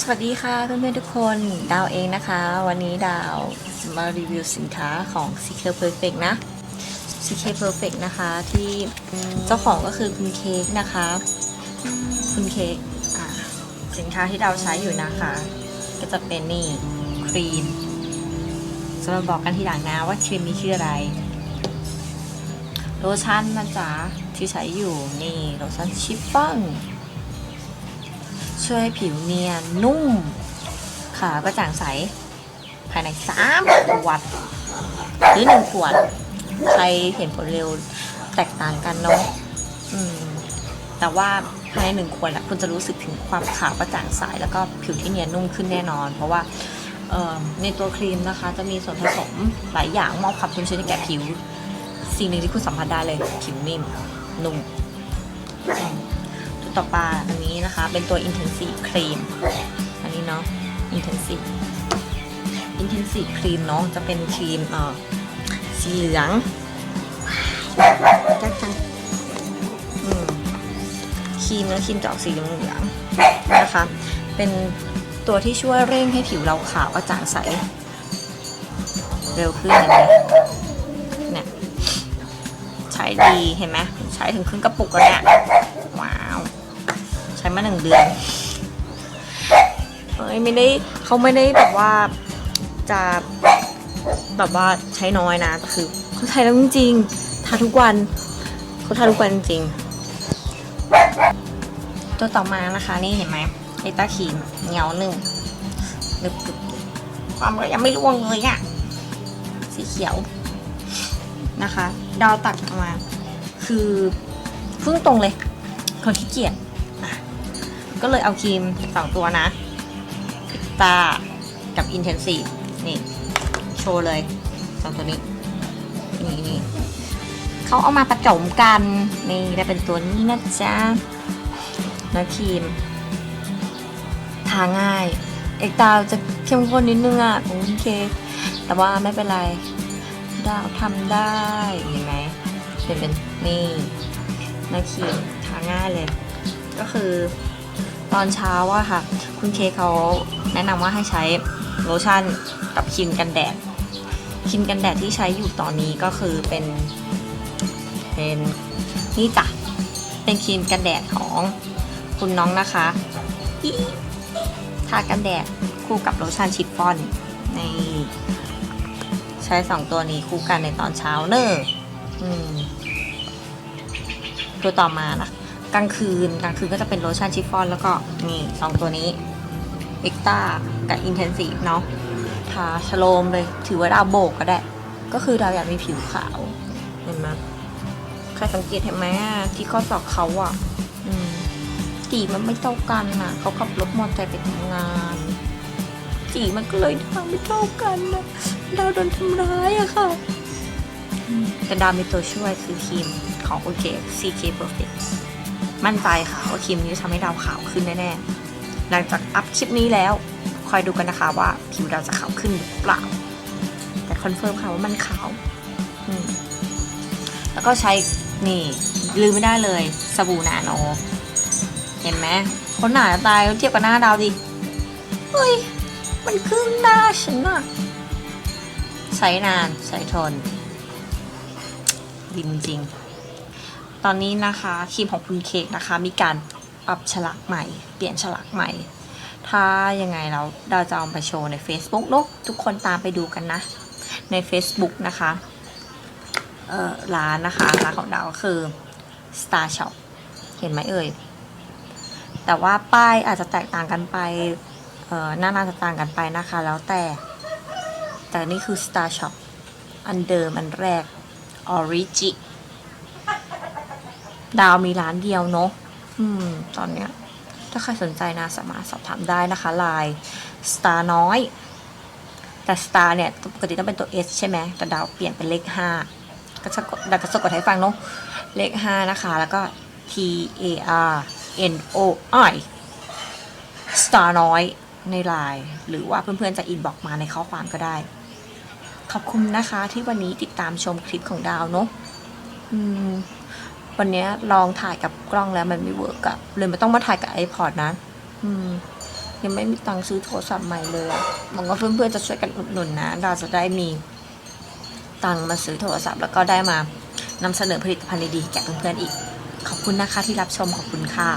สวัสดีค่ะเพื่อนๆทุกคนดาวเองนะคะ วันนี้ดาวมารีวิวสินค้าของ CK Perfect นะ CK Perfect นะคะที่เจ้าของก็คือคุณเค้กนะคะ คุณเค้กสินค้าที่ดาวใช้อยู่นะคะ ก็จะเป็นนี่ครีมจะมาบอกกันทีหลังนะว่าครีมนี้ชื่ออะไรโลชั่นนะจ๊ะที่ใช้อยู่นี่โลชั่นชิฟฟ่อน ช่วยให้ผิวเนียนนุ่ม ขาวก็จ่างใส ภายใน3ขวดหรือ1ขวด ใครเห็นผลเร็วแตกต่างกันเนาะแต่ว่าภายในหนึ่งขวดอะคุณจะรู้สึกถึงความขาวกระจ่างใสแล้วก็ผิวที่เนียนนุ่มขึ้นแน่นอน เพราะว่าในตัวครีมนะคะ จะมีส่วนผสมหลายอย่างมอบความชุ่มชื้นให้แก่ผิว สิ่งหนึ่งที่คุณสัมผัสได้เลย ผิวนิ่มนุ่ม ต่อไปอันนี้นะคะ เป็นตัว Intensive Cream อันนี้เนาะ Intensive Intensive Cream เนาะจะเป็นครีมเอ่อสีเหลืองจักจังอืมครีมเนื้อครีมจะออกสีเหลืองนะคะ เป็นตัวที่ช่วยเร่งให้ผิวเราขาวกระจ่างใส เร็วขึ้นเห็นไหมเนี่ยใช้ดีเห็นไหมใช้ถึงครึ่งกระปุกแล้วเนี่ยว้าว ใช้มาหนึ่งเดือนเอ้ยไม่ได้เขาไม่ได้แบบว่าจะแบบว่าใช้น้อยนะแต่คือเขาใช้แล้วจริงๆทาทุกวันเขาทาทุกวันจริงๆตัวต่อมานะคะนี่เห็นไหมไอตาครีมเหนียวหนึ่งนึบๆความก็ยังไม่ร่วงเลยอะสีเขียวนะคะ ดาวตัดออกมา คือพุ่งตรงเลยคนขี้เกียจอะ ก็เลยเอาครีมสองตัวนะพิตากับ Intensive นี่ โชว์เลยสองตัวนี้ นี่นี่เขาเอามาประจมกัน นี่ได้เป็นตัวนี้นะจ๊ะนะครีม ทาง่าย เอกดาจะเข้มข้นนิดนึงอะ โอเค แต่ว่าไม่เป็นไรดาวทำได้เห็นไหมเป็นเป็นนี่นาครีมทาง่ายเลย ก็คือ ตอนเช้าอะค่ะ คุณเคเขาแนะนำว่าให้ใช้โลชั่นกับครีมกันแดดครีมกันแดดที่ใช้อยู่ตอนนี้ก็คือเป็น เป็นนี่จ้ะเป็นครีมกันแดดของคุณน้องนะคะทากันแดดคู่กับโลชั่นชิฟฟ่อนในใช้สองตัวนี้คู่กันในตอนเช้าเนอะอืมตัวต่อมานะ กลางคืนกลางคืนก็จะเป็นโลชั่นชิฟฟ่อน แล้วก็นี่สองตัวนี้เอ็กต้ากับอินเทนซีฟเนาะทาชโลมเลยถือว่าดาวโบกก็ได้ ก็คือดาวอยากมีผิวขาวเห็นไหมใครสังเกตเห็นไหมที่ข้อศอกเขาอะจีมันไม่เท่ากันน่ะเขาขับรถมอเตอร์ไซค์ไปทำงาน จีมันก็เลยทางไม่เท่ากันนะดาวโดนทำร้ายอะค่ะแต่ดาวมีตัวช่วยคือครีมของโอเค CK Perfect มั่นใจค่ะว่าครีมนี้จะทำให้ดาวขาวขึ้นแน่ๆ หลังจากอัพคลิปนี้แล้ว คอยดูกันนะคะว่าผิวดาวจะขาวขึ้นหรือเปล่า แต่คอนเฟิร์มค่ะว่ามันขาว แล้วก็ใช้นี่ลืมไม่ได้เลยสบู่นาโน เห็นไหมคนหนาตายเทียบกับหน้าดาวดิ เฮ้ย มันครึ่งหน้าฉันอะใช้นาน ใช้ทน ดีจริง ตอนนี้นะคะครีมของคุณเค้กนะคะ มีการปรับฉลากใหม่ เปลี่ยนฉลากใหม่ ถ้ายังไงเราเราจะเอาไปโชว์ใน Facebook เนอะทุกคนตามไปดูกันนะ ใน Facebook นะคะร้านนะคะร้านของเราคือ Star Shop เห็นไหมเอ่ย แต่ว่าป้ายอาจจะแตกต่างกันไปหน้าหน่าจะต่างกันไปนะคะ แล้วแต่ แต่นี่คือ Star Shop อันเดิมอันแรกออริจิ ดาวมีร้านเดียวเนาะอืม ตอนเนี้ย ถ้าใครสนใจนะสามารถสอบถามได้นะคะไลน์ star น้อย แต่ star เนี่ยปกติต้องเป็นตัว s ใช่ไหมแต่ดาวเปลี่ยนเป็นเลข5ก็จะกดดาวจะสะกดให้ฟังเนาะเลข5นะคะ แล้วก็ t a r n o i star น้อยในไลน์หรือว่าเพื่อนๆจะอินบอกมาในข้อความก็ได้ ขอบคุณนะคะที่วันนี้ติดตามชมคลิปของดาวเนาะอืม วันนี้ลองถ่ายกับกล้องแล้วมันไม่เวิร์กอะเลยไม่ต้องมาถ่ายกับ iPod นะ อืม ยังไม่มีตังค์ซื้อโทรศัพท์ใหม่เลยอะหวังว่าเพื่อนๆจะช่วยกันอุดหนุนนะ เราจะได้มีตังค์มาซื้อโทรศัพท์แล้วก็ได้มานำเสนอผลิตภัณฑ์ดีๆแก่เพื่อนๆอีก ขอบคุณนะคะที่รับชมขอบคุณค่ะ